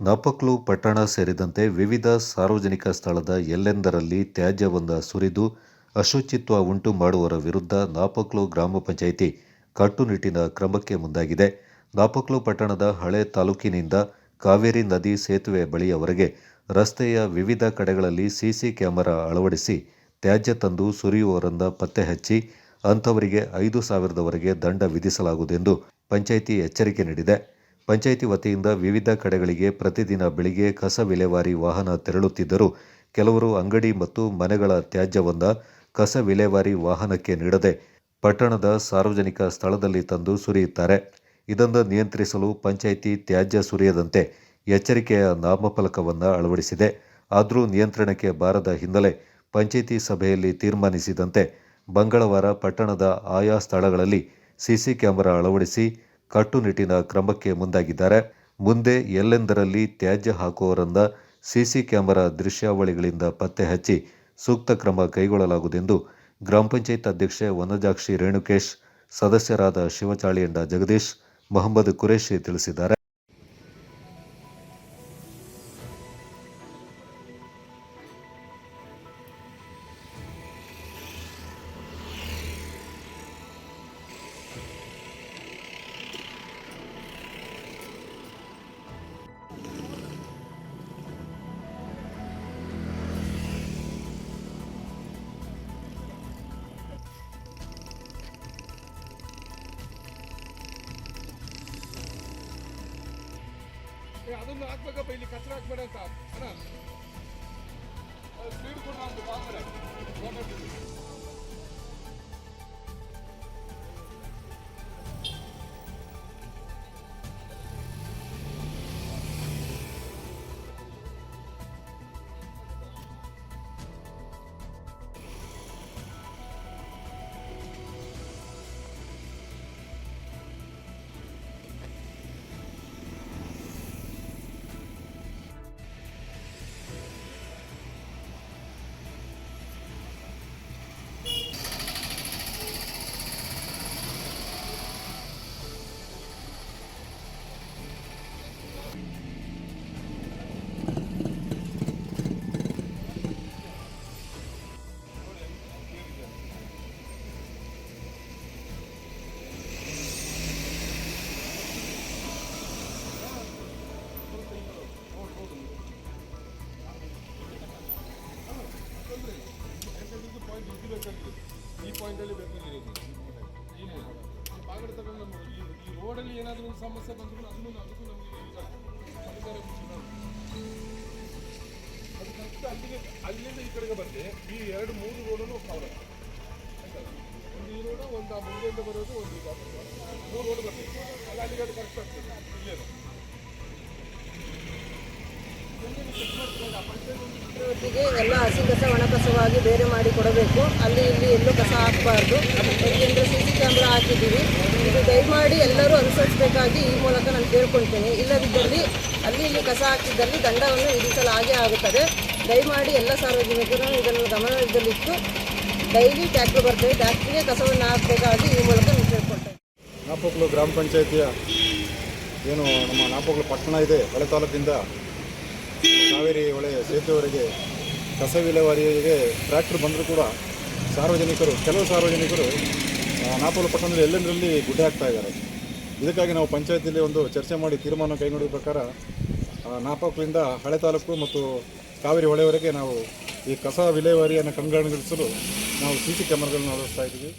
ನಾಪಕ್ಲು ಪಟ್ಟಣ ಸೇರಿದಂತೆ ವಿವಿಧ ಸಾರ್ವಜನಿಕ ಸ್ಥಳದ ಎಲ್ಲೆಂದರಲ್ಲಿ ತ್ಯಾಜ್ಯವೊಂದ ಸುರಿದು ಅಶುಚಿತ್ವ ಉಂಟು ಮಾಡುವವರ ವಿರುದ್ಧ ನಾಪಕ್ಲು ಗ್ರಾಮ ಪಂಚಾಯಿತಿ ಕಟ್ಟುನಿಟ್ಟಿನ ಕ್ರಮಕ್ಕೆ ಮುಂದಾಗಿದೆ. ನಾಪಕ್ಲು ಪಟ್ಟಣದ ಹಳೆ ತಾಲೂಕಿನಿಂದ ಕಾವೇರಿ ನದಿ ಸೇತುವೆ ಬಳಿಯವರೆಗೆ ರಸ್ತೆಯ ವಿವಿಧ ಕಡೆಗಳಲ್ಲಿ ಸಿಸಿ ಕ್ಯಾಮೆರಾ ಅಳವಡಿಸಿ ತ್ಯಾಜ್ಯ ತಂದು ಸುರಿಯುವವರನ್ನು ಪತ್ತೆ ಹಚ್ಚಿ ಅಂಥವರಿಗೆ ಐದು ಸಾವಿರದವರೆಗೆ ದಂಡ ವಿಧಿಸಲಾಗುವುದೆಂದು ಪಂಚಾಯಿತಿ ಎಚ್ಚರಿಕೆ ನೀಡಿದೆ. ಪಂಚಾಯಿತಿ ವತಿಯಿಂದ ವಿವಿಧ ಕಡೆಗಳಿಗೆ ಪ್ರತಿದಿನ ಬೆಳಿಗ್ಗೆ ಕಸ ವಿಲೇವಾರಿ ವಾಹನ ತೆರಳುತ್ತಿದ್ದರೂ ಕೆಲವರು ಅಂಗಡಿ ಮತ್ತು ಮನೆಗಳ ತ್ಯಾಜ್ಯವನ್ನು ಕಸ ವಿಲೇವಾರಿ ವಾಹನಕ್ಕೆ ನೀಡದೆ ಪಟ್ಟಣದ ಸಾರ್ವಜನಿಕ ಸ್ಥಳದಲ್ಲಿ ತಂದು ಸುರಿಯುತ್ತಾರೆ. ಇದನ್ನು ನಿಯಂತ್ರಿಸಲು ಪಂಚಾಯಿತಿ ತ್ಯಾಜ್ಯ ಸುರಿಯದಂತೆ ಎಚ್ಚರಿಕೆಯ ನಾಮಫಲಕವನ್ನು ಅಳವಡಿಸಿದೆ. ಆದರೂ ನಿಯಂತ್ರಣಕ್ಕೆ ಬಾರದ ಹಿನ್ನೆಲೆ ಪಂಚಾಯಿತಿ ಸಭೆಯಲ್ಲಿ ತೀರ್ಮಾನಿಸಿದಂತೆ ಮಂಗಳವಾರ ಪಟ್ಟಣದ ಆಯಾ ಸ್ಥಳಗಳಲ್ಲಿ ಸಿಸಿ ಕ್ಯಾಮೆರಾ ಅಳವಡಿಸಿ ಕಟ್ಟುನಿಟ್ಟಿನ ಕ್ರಮಕ್ಕೆ ಮುಂದಾಗಿದ್ದಾರೆ. ಮುಂದೆ ಎಲ್ಲೆಂದರಲ್ಲಿ ತ್ಯಾಜ್ಯ ಹಾಕುವವರನ್ನ ಸಿಸಿ ಕ್ಯಾಮೆರಾ ದೃಶ್ಯಾವಳಿಗಳಿಂದ ಪತ್ತೆ ಹಚ್ಚಿ ಸೂಕ್ತ ಕ್ರಮ ಕೈಗೊಳ್ಳಲಾಗುವುದೆಂದು ಗ್ರಾಮ ಪಂಚಾಯತ್ ಅಧ್ಯಕ್ಷೆ ವನಜಾಕ್ಷಿ ರೇಣುಕೇಶ್, ಸದಸ್ಯರಾದ ಶಿವಚಾಳಿಯಂಡ ಜಗದೀಶ್, ಮೊಹಮ್ಮದ್ ಕುರೇಶಿ ತಿಳಿಸಿದ್ದಾರೆ. ಅದನ್ನು ಹಾಕ್ಬೇಕಪ್ಪ ಇಲ್ಲಿ ಕಚರ ಹಾಕ್ಬೇಡ ಅಂತ ಅಣ್ಣ ಬೇಕಾಗಿರೋದು ಈ ಪಾಯಿಂಟಲ್ಲಿ ಬೇಕಾಗಿರೋದು ಈ ಮೂಲ. ಈ ಬಾಗಡ ತಗೊಂಡು ನಮ್ಮ ಈ ಈ ರೋಡಲ್ಲಿ ಏನಾದರೂ ಒಂದು ಸಮಸ್ಯೆ ಬಂದರೂ ಅದನ್ನು ಅದಕ್ಕೂ ನಮಗೆ ಈಗ ಪರಿಹಾರ. ಅದು ಕರೆಕ್ಟ್ ಅಲ್ಲಿಗೆ ಅಲ್ಲಿಂದ ಈ ಕಡೆಗೆ ಬಂದೆ ಈ ಎರಡು ಮೂರು ರೋಡನ್ನು ಕವರ್ ಒಂದು ಈ ರೋಡು ಒಂದು ಆ ಮುಂದೆಯಿಂದ ಬರೋದು, ಒಂದು ಇದು ಮೂರು ರೋಡ್ ಬರ್ತದೆ ಅಲ್ಲಿ ಅಲ್ಲಿಗೆ ಕರೆಕ್ಟ್ ಆಗ್ತದೆ. ಇಲ್ಲೇ ಒಟ್ಟಿಗೆ ಎಲ್ಲ ಹಸಿ ಕಸ, ಒಣ ಕಸವಾಗಿ ಬೇರೆ ಮಾಡಿ ಕೊಡಬೇಕು. ಅಲ್ಲಿ ಇಲ್ಲಿ ಎಲ್ಲೂ ಕಸ ಹಾಕಬಾರ್ದು. ಯಾಕೆಂದರೆ ಸಿ ಸಿ ಕ್ಯಾಮ್ರಾ ಹಾಕಿದ್ದೀವಿ. ಇದು ದಯಮಾಡಿ ಎಲ್ಲರೂ ಅನುಸರಿಸಬೇಕಾಗಿ ಈ ಮೂಲಕ ನಾನು ಕೇಳ್ಕೊಳ್ತೇನೆ. ಇಲ್ಲದಿದ್ದಲ್ಲಿ, ಅಲ್ಲಿ ಇಲ್ಲಿ ಕಸ ಹಾಕಿದ್ದಲ್ಲಿ ದಂಡವನ್ನು ವಿಧಿಸಲು ಹಾಗೆ ಆಗುತ್ತದೆ. ದಯಮಾಡಿ ಎಲ್ಲ ಸಾರ್ವಜನಿಕರು ಇದನ್ನು ಗಮನದಲ್ಲಿಟ್ಟು ಡೈಲಿ ಟ್ಯಾಕ್ಟ್ರು ಬರ್ತೇವೆ. ಟ್ಯಾಕ್ಟ್ರಿಗೆ ಕಸವನ್ನು ಹಾಕಬೇಕಾಗಿ ಈ ಮೂಲಕ ನಾನು ಕೇಳ್ಕೊಳ್ತೇನೆ. ನಾಪೋಕ್ಲು ಗ್ರಾಮ ಪಂಚಾಯಿತಿಯ ಏನು ನಮ್ಮ ನಾಪೋಕ್ಲು ಪಟ್ಟಣ ಇದೆ ಹಳೆ ತಾಲೂಕಿಂದ ಕಾವೇರಿ ಹೊಳೆ ಸೇತುವೆವರೆಗೆ ಕಸ ವಿಲೇವಾರಿಗೆ ಟ್ರ್ಯಾಕ್ಟರ್ ಬಂದರೂ ಕೂಡ ಸಾರ್ವಜನಿಕರು, ಕೆಲವು ಸಾರ್ವಜನಿಕರು ನಾಪೋಲು ಪಟ್ಟಣದಲ್ಲಿ ಎಲ್ಲೆಂದರಲ್ಲಿ ಗುಡ್ಡೆ ಹಾಕ್ತಾ ಇದ್ದಾರೆ. ಇದಕ್ಕಾಗಿ ನಾವು ಪಂಚಾಯತಿಯಲ್ಲಿ ಒಂದು ಚರ್ಚೆ ಮಾಡಿ ತೀರ್ಮಾನ ಕೈಗೊಂಡ ಪ್ರಕಾರ ನಾಪೋಕ್ಲಿಂದ ಹಳೆ ತಾಲೂಕು ಮತ್ತು ಕಾವೇರಿ ಹೊಳೆವರೆಗೆ ನಾವು ಈ ಕಸ ವಿಲೇವಾರಿಯನ್ನು ಕಣ್ಗಾಣಿಸಲು ನಾವು ಸಿ ಸಿ ಕ್ಯಾಮರಾಗಳನ್ನು ಅಳವಡಿಸ್ತಾ ಇದ್ದೀವಿ.